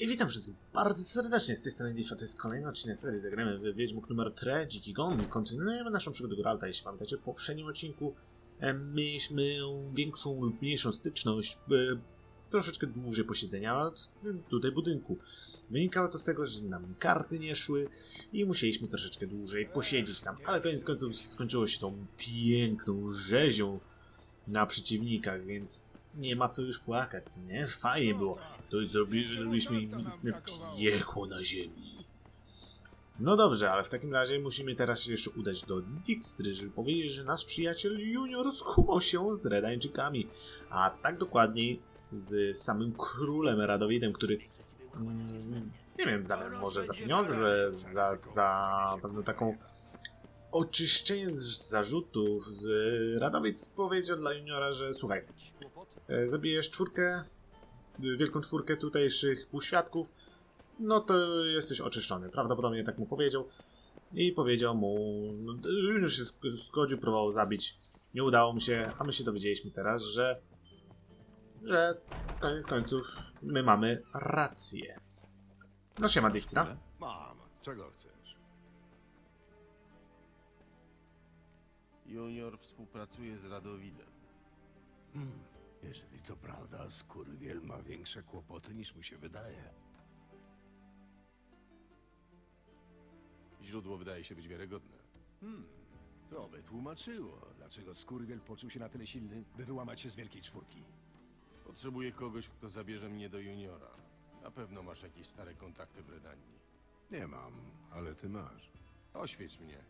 I witam wszystkich bardzo serdecznie z tej strony Difa, to jest kolejny odcinek serii Zagramy w Wiedźmuk numer 3, Dziki Gon. Kontynuujemy naszą przygodę Geralta. Jeśli pamiętacie, w poprzednim odcinku e, mieliśmy większą lub mniejszą styczność, e, troszeczkę dłużej posiedzenia w tutaj budynku. Wynikało to z tego, że nam karty nie szły i musieliśmy troszeczkę dłużej posiedzieć tam, ale koniec końców skończyło się tą piękną rzezią na przeciwnikach, więc nie ma co już płakać, nie? Fajnie było. To zrobiliśmy im piekło na ziemi. No dobrze, ale w takim razie musimy teraz się jeszcze udać do Dijkstry, żeby powiedzieć, że nasz przyjaciel Junior skumał się z Redańczykami. A tak dokładniej z samym królem Radowidem, który mm, nie wiem, za, może za pieniądze, za, za pewną taką oczyszczenie z zarzutów. y, Radowid powiedział dla Juniora, że słuchaj, e, zabijesz czwórkę, y, wielką czwórkę tutejszych półświadków, no to jesteś oczyszczony. Prawdopodobnie tak mu powiedział. I powiedział mu, no, już się zgodził, próbował zabić. Nie udało mu się, a my się dowiedzieliśmy teraz, że, że koniec końców my mamy rację. No siema Dijkstra. Mam. Czego chcesz? Junior współpracuje z Radowidem. Hmm. Jeżeli to prawda, Skurwiel ma większe kłopoty niż mu się wydaje. Źródło wydaje się być wiarygodne. Hmm. To by tłumaczyło, dlaczego Skurwiel poczuł się na tyle silny, by wyłamać się z Wielkiej Czwórki. Potrzebuję kogoś, kto zabierze mnie do Juniora. Na pewno masz jakieś stare kontakty w Redanii. Nie mam, ale ty masz. Oświeć mnie.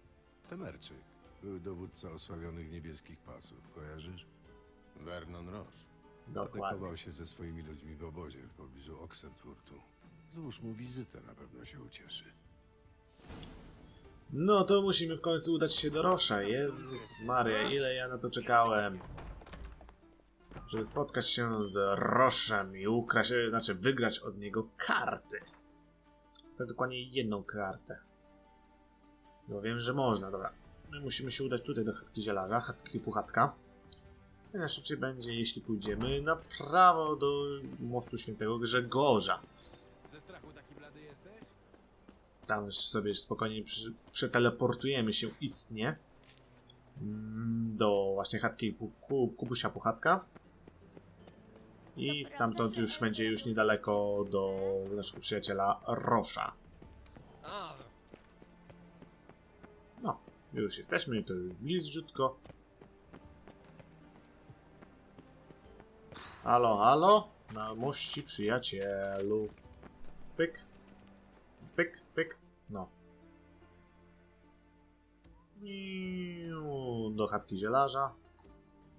Temerczyk był dowódca osławionych niebieskich pasów, kojarzysz? Vernon Ross. Dokładnie. Atakował się ze swoimi ludźmi w obozie w pobliżu Oxenfurtu. Złóż mu wizytę, na pewno się ucieszy. No to musimy w końcu udać się do Rosza. Jezus Maria, ile ja na to czekałem. Żeby spotkać się z Roszem i ukraść, znaczy wygrać od niego karty. Tak dokładnie jedną kartę. No wiem, że można, dobra. My musimy się udać tutaj do chatki zielarza, chatki puchatka. Co najszybciej będzie, jeśli pójdziemy na prawo do mostu świętego Grzegorza. Ze strachu taki blady jesteś? Tam sobie spokojnie przy, przeteleportujemy się istnie mm, do właśnie chatki Ku- Ku- Kubusia Puchatka. I stamtąd już będzie już niedaleko do naszego przyjaciela Rosza. A, już jesteśmy, to już bliziutko. Halo, halo, na mości przyjacielu. Pyk, pyk, pyk, no. Do chatki zielarza.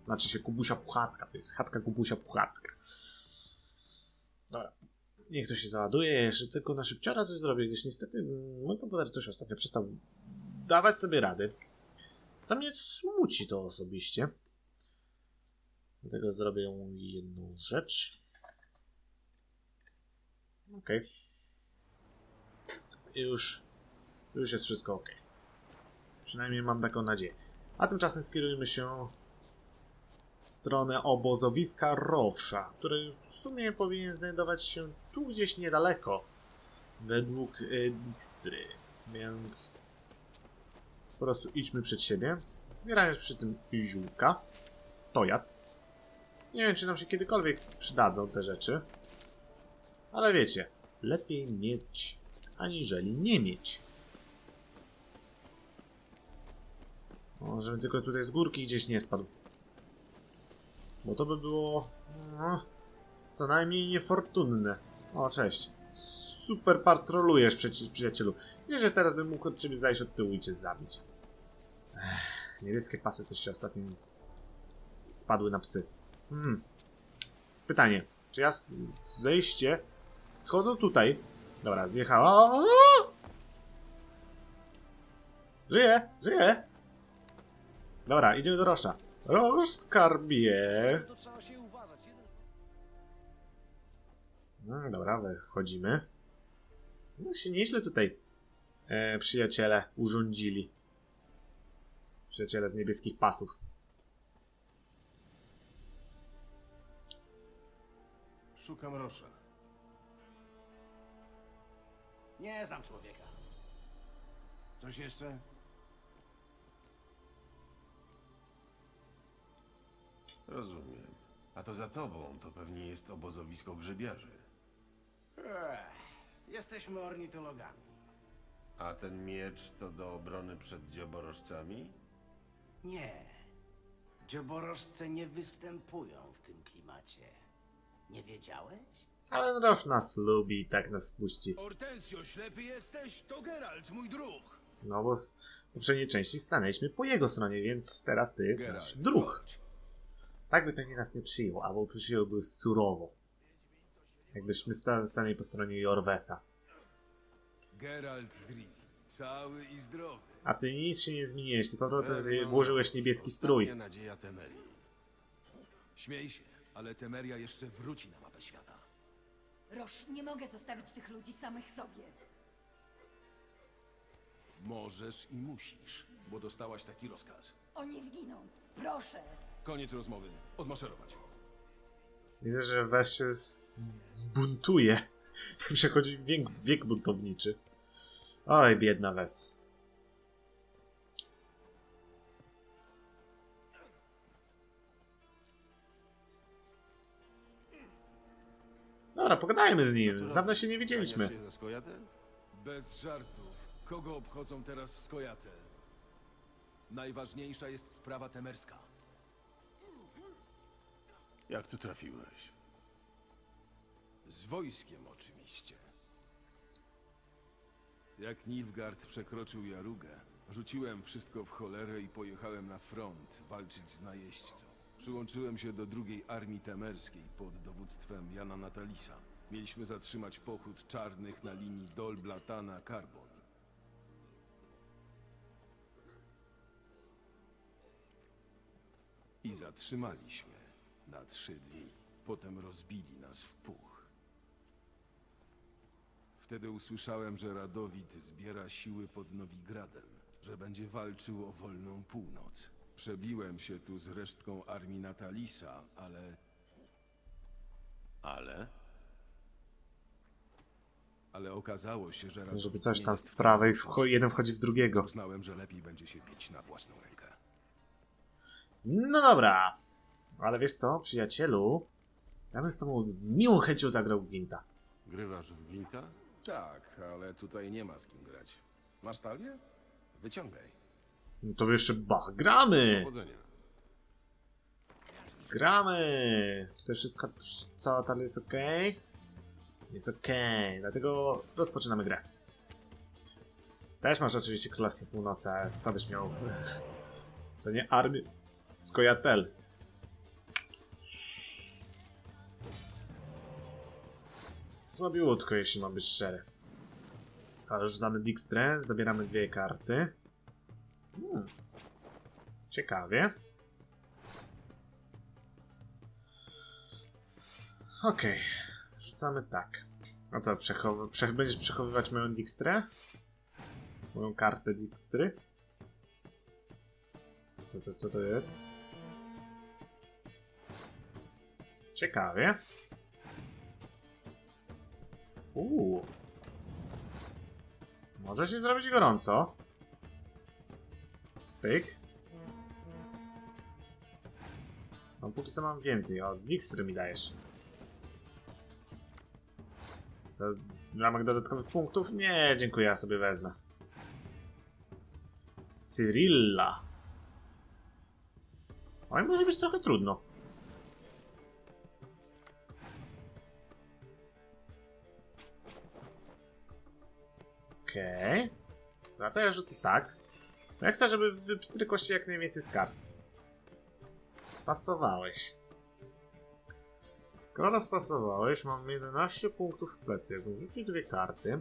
Znaczy się Kubusia Puchatka, to jest chatka Kubusia Puchatka. Dobra. Niech to się załaduje, jeszcze tylko na szybciora coś zrobię, gdyż niestety mój komputer coś ostatnio przestał dawać sobie rady. Co mnie smuci to osobiście. Dlatego zrobię jedną rzecz. Okej. I Już, już jest wszystko ok. Przynajmniej mam taką nadzieję. A tymczasem skierujemy się w stronę obozowiska Rowsza, który w sumie powinien znajdować się tu gdzieś niedaleko, według y, Dijkstry. Więc po prostu idźmy przed siebie, zbierając przy tym ziółka, tojad. Nie wiem, czy nam się kiedykolwiek przydadzą te rzeczy, ale wiecie, lepiej mieć, aniżeli nie mieć. O, żebym tylko tutaj z górki gdzieś nie spadł. Bo to by było no, co najmniej niefortunne. O, cześć. Super patrolujesz, przyjaci- przyjacielu. Wiesz, że teraz bym mógł od ciebie zajść od tyłu i cię zabić. Niebieskie pasy coś się ostatnio spadły na psy. Hmm. Pytanie. Czy ja zejście schodzą tutaj? Dobra, zjechała. Żyje, żyje. Dobra, idziemy do Rosza. Rosz skarbie. No, dobra, wychodzimy. No się nieźle tutaj e, przyjaciele urządzili. Przyjaciele z niebieskich pasów. Szukam Rosza. Nie znam człowieka. Coś jeszcze? Rozumiem. A to za tobą to pewnie jest obozowisko grzebiarzy. Ech, jesteśmy ornitologami. A ten miecz to do obrony przed dzioborożcami? Nie. Dzioborożce nie występują w tym klimacie. Nie wiedziałeś? Ale Roż nas lubi i tak nas puści. Hortensio, ślepy jesteś? To Geralt, mój druh. No bo z poprzedniej części stanęliśmy po jego stronie, więc teraz to jest nasz druh. Tak by pewnie nas nie przyjął, albo przyjąłby surowo. Jakbyśmy sta stanęli po stronie Jorweta. Geralt z Rivi, cały i zdrowy. A ty nic się nie zmieniłeś, ty po prostu Pewno włożyłeś niebieski strój. Nadzieja Temerii. Śmiej się, ale Temeria jeszcze wróci na mapę świata. Roż, nie mogę zostawić tych ludzi samych sobie. Możesz i musisz, bo dostałaś taki rozkaz. Oni zginą. Proszę. Koniec rozmowy. Odmaszerować. Widzę, że Wes się zbuntuje. Przechodzi wiek, wiek buntowniczy. Oj, biedna Wes. Dobra, pogadajmy z nim. Dawno się nie widzieliśmy. Bez żartów. Kogo obchodzą teraz skojate? Najważniejsza jest sprawa temerska. Jak tu trafiłeś? Z wojskiem oczywiście. Jak Nilfgaard przekroczył Jarugę, rzuciłem wszystko w cholerę i pojechałem na front walczyć z najeźdźcą. Przyłączyłem się do drugiej armii temerskiej pod dowództwem Jana Natalisa. Mieliśmy zatrzymać pochód czarnych na linii Dol-Blatana-Karbon. I zatrzymaliśmy na trzy dni. Potem rozbili nas w puch. Wtedy usłyszałem, że Radowid zbiera siły pod Nowigradem, że będzie walczył o wolną północ. Przebiłem się tu z resztką armii Natalisa, ale, Ale? ale okazało się, że Radowid Żeby coś nie tam jest z prawej, wcale wcho- jeden wchodzi w drugiego. Uznałem, że lepiej będzie się bić na własną rękę. No dobra. Ale wiesz co, przyjacielu? Ja bym z tobą z miłą chęcią zagrał w Gwinta. Grywasz w gwinta? Tak, ale tutaj nie ma z kim grać. Masz talię? Wyciągaj. No to jeszcze ba, gramy! Powodzenia. Gramy! Tutaj wszystko, cała talia jest ok. Jest ok, dlatego rozpoczynamy grę. Też masz oczywiście Królestwo Północy, co byś miał? To nie armię Skojatel. Słabiutko, jeśli mam być szczery. Ale znamy Dijkstrę, zabieramy dwie karty. Hmm. Ciekawie. Okej, rzucamy tak. A co, przechow przech będziesz przechowywać moją Dijkstrę? Moją kartę Dijkstry? Co to, co to jest? Ciekawie. Uuu. Może się zrobić gorąco. Pyk. No póki co mam więcej. O, Dijkstry mi dajesz. To w ramach dodatkowych punktów? Nie, dziękuję, ja sobie wezmę. Cyrilla. Oj, może być trochę trudno. Okej. Okay. to ja rzucę tak. No Ja chcę, żeby wypstrykło się jak najwięcej z kart. Spasowałeś. Skoro spasowałeś, mam 11 punktów w plecy. Jakbym rzucił dwie karty,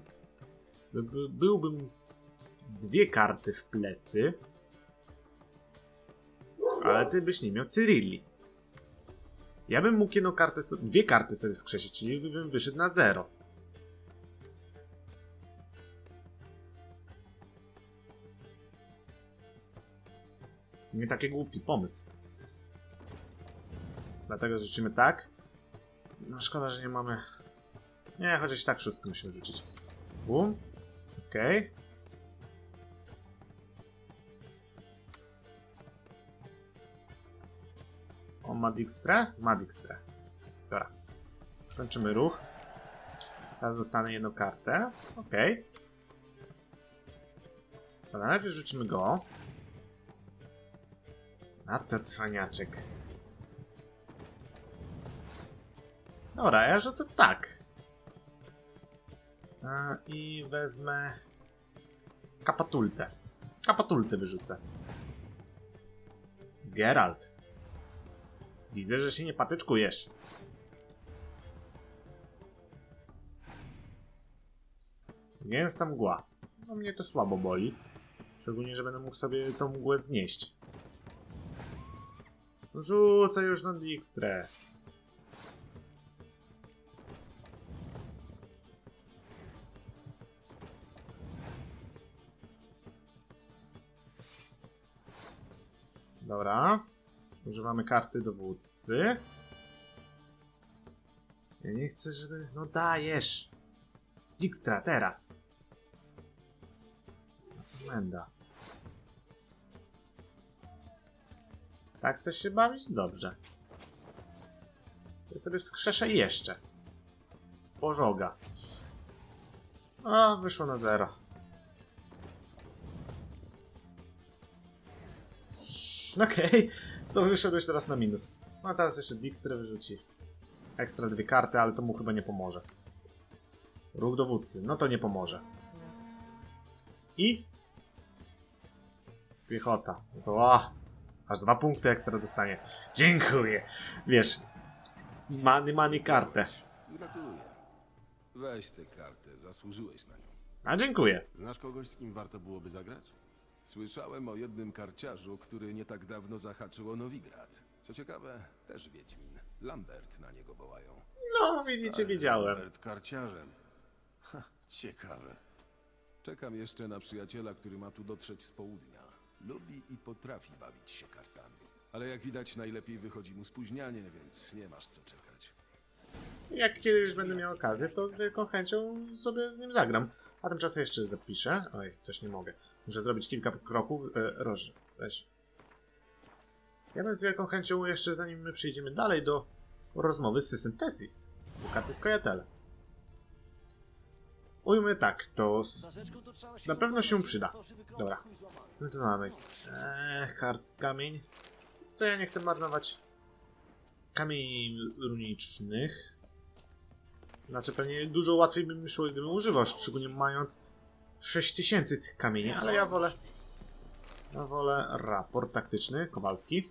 by, by, byłbym dwie karty w plecy, ale ty byś nie miał Cyrilli. Ja bym mógł jedną kartę, dwie karty sobie skrzesić, czyli bym wyszedł na zero. Nie taki głupi pomysł. Dlatego rzucimy tak. No szkoda, że nie mamy... Nie, chociaż tak szóstkę musimy rzucić. Bum. Okej. On ma. Dobra. Kończymy ruch. Teraz dostanę jedną kartę. Okej. Dobra, najpierw rzucimy go. A to cwaniaczek. Dobra, ja rzucę tak. A, I wezmę kapatultę. Kapatultę wyrzucę. Geralt. Widzę, że się nie patyczkujesz. Gęsta mgła. No mnie to słabo boli. Szczególnie, że będę mógł sobie tą mgłę znieść. Rzucę już na Dijkstrę. Dobra. Używamy karty dowódcy. Ja nie chcę, żeby... No dajesz! Dijkstra, teraz! Menda. Tak chcesz się bawić? Dobrze. Ja sobie wskrzeszę jeszcze. Pożoga. A, wyszło na zero. Okej, to wyszedłeś teraz na minus. No teraz jeszcze Dijkstra wyrzuci. Ekstra dwie karty, ale to mu chyba nie pomoże. Ruch dowódcy, no to nie pomoże. I? Piechota. No to a, aż dwa punkty ekstra dostanie. Dziękuję. Wiesz, many, many kartę. Gratuluję. Weź tę kartę, zasłużyłeś na nią. A dziękuję. Znasz kogoś, z kim warto byłoby zagrać? Słyszałem o jednym karciarzu, który nie tak dawno zahaczył o Nowigrad. Co ciekawe, też Wiedźmin. Lambert na niego wołają. No, widzicie, wiedziałem. Robert karciarzem. Ha, ciekawe. Czekam jeszcze na przyjaciela, który ma tu dotrzeć z południa. Lubi i potrafi bawić się kartami. Ale jak widać, najlepiej wychodzi mu spóźnianie, więc nie masz co czekać. Jak kiedyś będę miał okazję, to z wielką chęcią sobie z nim zagram. A tymczasem jeszcze zapiszę. Oj, też nie mogę. Muszę zrobić kilka kroków. E, roż, weź. Ja bym z wielką chęcią jeszcze, zanim my przejdziemy dalej do rozmowy z Sysyntesis. Bukaty Skojatele. Ujmę tak, to na pewno się przyda. Dobra. Co my tu mamy? Eee, kart, kamień. Co ja nie chcę marnować? Kamieni runicznych. Znaczy pewnie dużo łatwiej by mi szło, gdybym używał, szczególnie mając 6000 tych kamieni, ale ja wolę... Ja wolę raport taktyczny, Kowalski.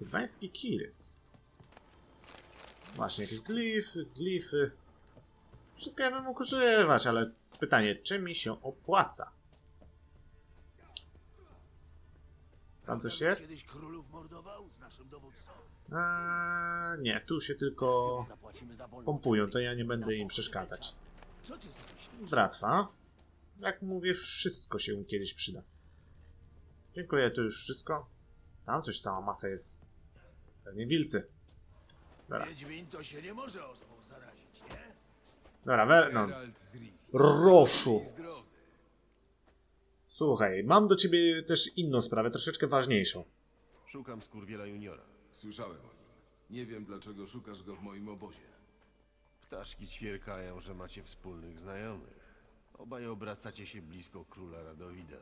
Gdański Kirys. Właśnie, jakieś glify, glify. Wszystko ja bym mógł używać, ale pytanie, czy mi się opłaca? Tam coś jest? Kiedyś królów mordował z naszym dowódcą. Eee, nie, tu się tylko pompują, to ja nie będę im przeszkadzać. Bratwa. Jak mówię, wszystko się kiedyś przyda. Dziękuję, to już wszystko. Tam coś cała masa jest. Pewnie wilcy. Dobra. Wiedźmin to się nie może? Dobra, Vernon. Roszu. Słuchaj, mam do ciebie też inną sprawę, troszeczkę ważniejszą. Szukam skurwiela juniora. Słyszałem o nim. Nie wiem, dlaczego szukasz go w moim obozie. Ptaszki ćwierkają, że macie wspólnych znajomych. Obaj obracacie się blisko króla Radowida.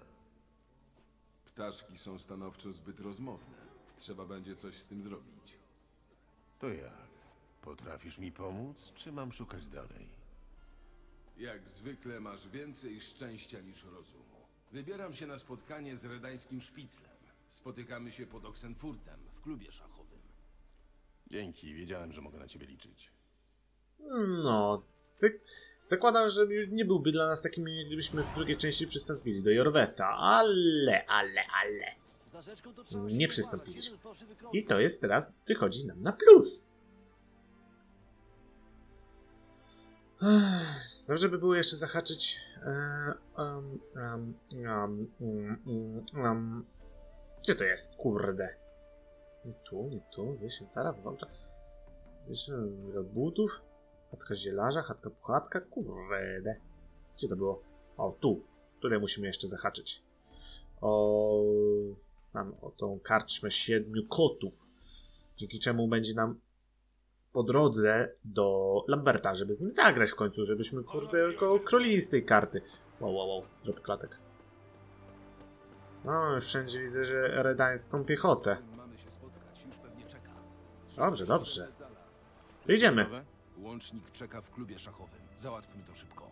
Ptaszki są stanowczo zbyt rozmowne. Trzeba będzie coś z tym zrobić. To jak? Potrafisz mi pomóc, czy mam szukać dalej? Jak zwykle masz więcej szczęścia niż rozumu. Wybieram się na spotkanie z redańskim szpiclem. Spotykamy się pod Oxenfurtem w klubie szachowym. Dzięki, wiedziałem, że mogę na ciebie liczyć. No, ty zakładam, że już nie byłby dla nas takim, gdybyśmy w drugiej części przystąpili do Jorweta, ale, ale, ale. Nie przystąpiliśmy. I to jest teraz, wychodzi nam na plus. Ech, Dobrze by było jeszcze zahaczyć. um, um, um. Gdzie to jest? Kurde. Nie tu, nie tu. Wiesz, tara, włącza. Wiesz, od butów. Chatka zielarza, chatka puchatka. Kurde. Gdzie to było? O, tu. Tutaj musimy jeszcze zahaczyć. O... Mam o tą karczmę siedmiu kotów. Dzięki czemu będzie nam po drodze do Lamberta, żeby z nim zagrać w końcu, żebyśmy kurde koło króli z tej karty. Wow, wow, wow, drop klatek. No, już wszędzie widzę, że redańską piechotę. Dobrze, dobrze. Idziemy. Łącznik czeka w klubie szachowym. Załatwmy to szybko.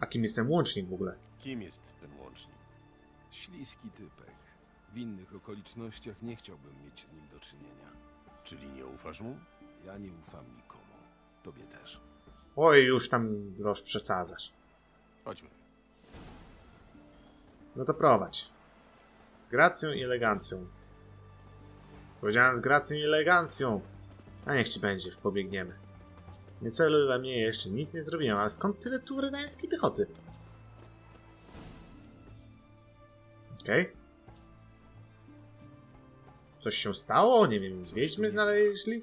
A kim jestem łącznik w ogóle? Kim jest ten łącznik? Śliski typek. W innych okolicznościach nie chciałbym mieć z nim do czynienia. Czyli nie ufasz mu? Ja nie ufam nikomu. Tobie też. Oj, już tam roż przesadzasz. Chodźmy. No to prowadź. Z gracją i elegancją. Powiedziałem z gracją i elegancją. A niech ci będzie, pobiegniemy. Nie celuj we mnie, jeszcze nic nie zrobiłem, ale skąd tyle tu redańskiej piechoty? Okej. Coś się stało? Nie wiem, Coś wiedźmy znaleźli?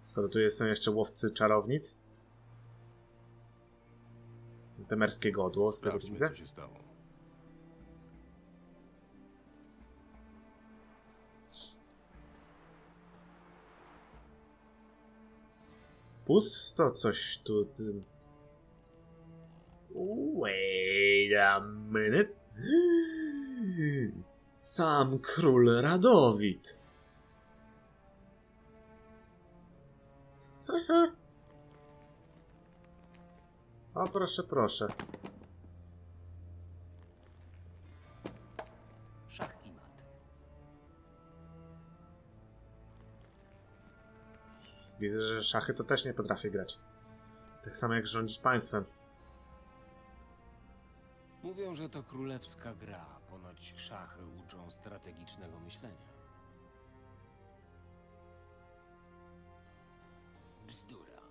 Skoro tu jest- są jeszcze łowcy czarownic? Temerskie godło, z tego co widzę. co się stało. Pusto coś tu. Wait a minute. Sam król Radowid. O, proszę, proszę. Szach i mat. Widzę, że szachy to też nie potrafię grać. Tak samo jak rządzić państwem. Mówią, że to królewska gra. Ponoć szachy uczą strategicznego myślenia. Bzdura.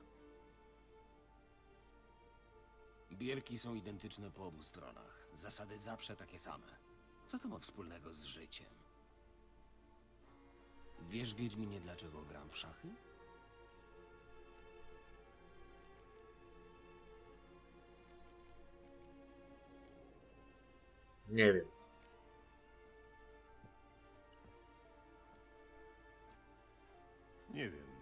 Bierki są identyczne po obu stronach. Zasady zawsze takie same. Co to ma wspólnego z życiem? Wiesz, Wiedźminie, dlaczego gram w szachy? Nie wiem. Nie wiem.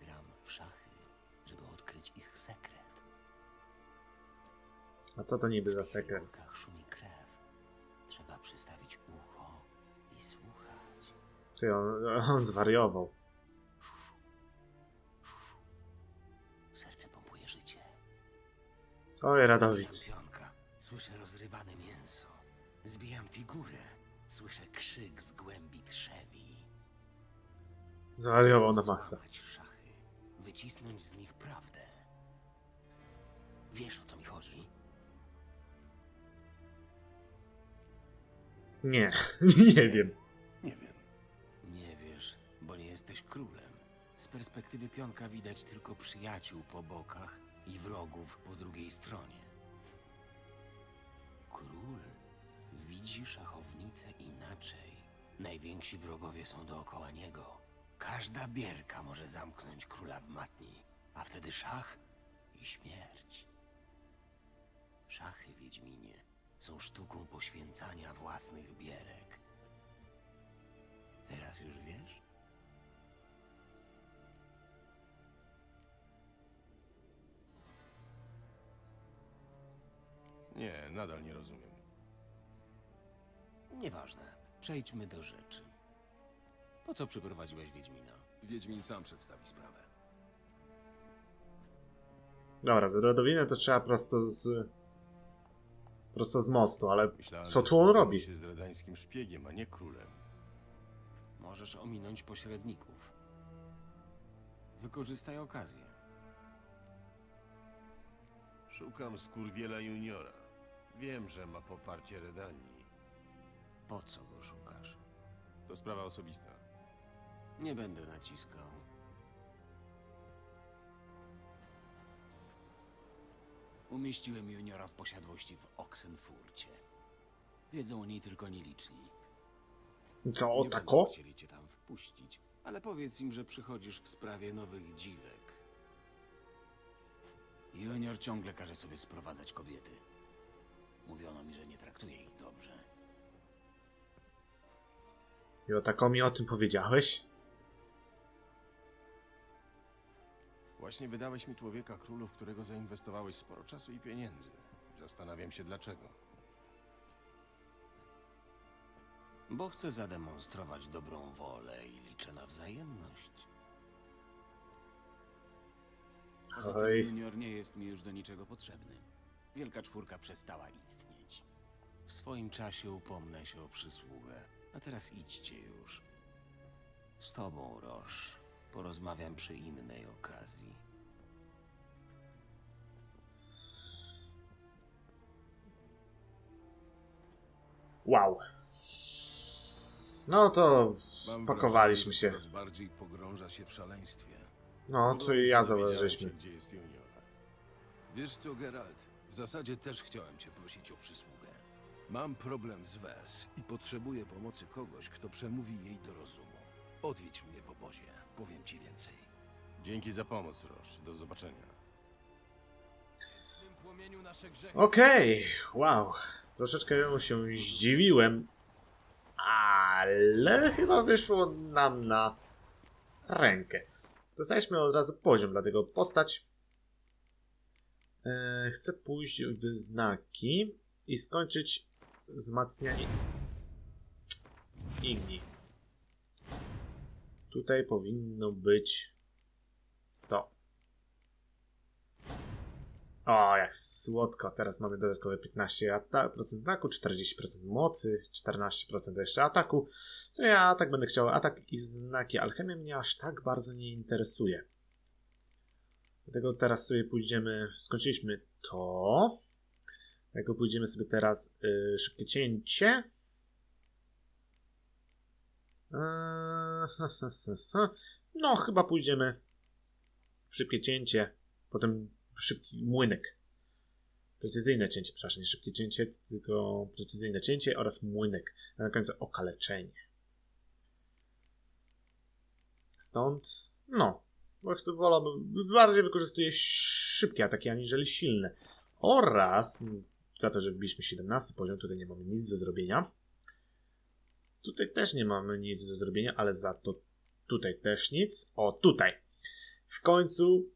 Gram w szachy, żeby odkryć ich sekret. A co to niby za W sekret? figurkach szumi krew. Trzeba przystawić ucho i słuchać. Ty, on, on zwariował. Serce pompuje życie. Oj, pionka, słyszę rozrywane mięso. Zbijam figurę, słyszę krzyk z głębi trzewi. Zwariował na maksa. szachy, wycisnąć z nich prawdę. Wiesz o co mi chodzi? Nie, nie wiem. Nie wiem. Nie wiesz, bo nie jesteś królem. Z perspektywy pionka widać tylko przyjaciół po bokach i wrogów po drugiej stronie. Król widzi szachownicę inaczej. Najwięksi wrogowie są dookoła niego. Każda bierka może zamknąć króla w matni, a wtedy szach i śmierć. Szachy, Wiedźminie, są sztuką poświęcania własnych bierek. Teraz już wiesz? Nie, nadal nie rozumiem. Nieważne. Przejdźmy do rzeczy. Po co przyprowadziłeś Wiedźmina? Wiedźmin sam przedstawi sprawę. Dobra, z Radowinem to trzeba prosto z... Prosto z mostu, ale Myślałem, co tu on robi? się z redańskim szpiegiem, a nie królem. Możesz ominąć pośredników. Wykorzystaj okazję. Szukam skurwiela juniora. Wiem, że ma poparcie Redanii. Po co go szukasz? To sprawa osobista. Nie będę naciskał. Umieściłem juniora w posiadłości w Oxenfurcie. Wiedzą o niej tylko nieliczni. Co, Nie będą tako? chcieli cię tam wpuścić. Ale powiedz im, że przychodzisz w sprawie nowych dziwek. Junior ciągle każe sobie sprowadzać kobiety. Mówiono mi, że nie traktuje ich I o taką mi o tym powiedziałeś? Właśnie wydałeś mi człowieka królu, w którego zainwestowałeś sporo czasu i pieniędzy. Zastanawiam się dlaczego. Bo chcę zademonstrować dobrą wolę i liczę na wzajemność. Poza tym Oj. junior nie jest mi już do niczego potrzebny. Wielka czwórka przestała istnieć. W swoim czasie upomnę się o przysługę. A teraz idźcie już. Z tobą, Roż. Porozmawiam przy innej okazji. Wow. No to Mam pakowaliśmy wrażenie, się. coraz bardziej pogrąża się w szaleństwie. No, to Podobno i ja zauważyliśmy. się, Gdzie jest junior. Wiesz co, Geralt? W zasadzie też chciałem cię prosić o przysługę. Mam problem z Wes i potrzebuję pomocy kogoś, kto przemówi jej do rozumu. Odwiedź mnie w obozie. Powiem ci więcej. Dzięki za pomoc, Roż. Do zobaczenia. W tym płomieniu nasze grzechy. Okej, wow. Troszeczkę się zdziwiłem, ale chyba wyszło nam na rękę. Dostaliśmy od razu poziom, dlatego postać. E, chcę pójść w znaki i skończyć wzmacnianie igni. Tutaj powinno być to. O, jak słodko. Teraz mamy dodatkowe 15% ata- procent ataku, 40% mocy, 14% jeszcze ataku. Co ja tak będę chciał. Atak i znaki alchemii mnie aż tak bardzo nie interesuje. Dlatego teraz sobie pójdziemy. Skończyliśmy to. Dlatego pójdziemy sobie teraz y, szybkie cięcie. Eee. No, chyba pójdziemy w szybkie cięcie. Potem szybki młynek. Precyzyjne cięcie, przepraszam, nie szybkie cięcie, tylko precyzyjne cięcie oraz młynek. A na końcu okaleczenie. Stąd, no, prostu wolałbym, bardziej wykorzystuję szybkie ataki aniżeli silne. Oraz, m, za to, że wbiliśmy 17 poziom, tutaj nie mamy nic do zrobienia. Tutaj też nie mamy nic do zrobienia, ale za to tutaj też nic. O, tutaj. W końcu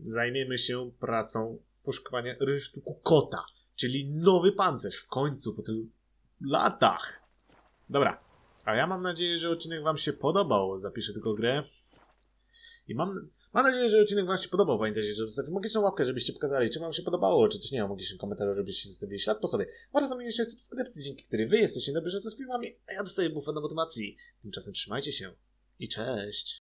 zajmiemy się pracą poszukiwania rynsztuku kota, czyli nowy pancerz w końcu po tylu latach. Dobra, a ja mam nadzieję, że odcinek Wam się podobał. Zapiszę tylko grę. I mam, mam nadzieję, że odcinek Wam się podobał. Pamiętajcie, że zostawcie magiczną łapkę, żebyście pokazali, czy Wam się podobało, czy też nie magiczny komentarz, żebyście zostawili ślad po sobie. Oraz zamieniliście subskrypcji, dzięki której Wy jesteście na bieżąco z filmami, a ja dostaję bufa na motywacji. Tymczasem trzymajcie się i cześć.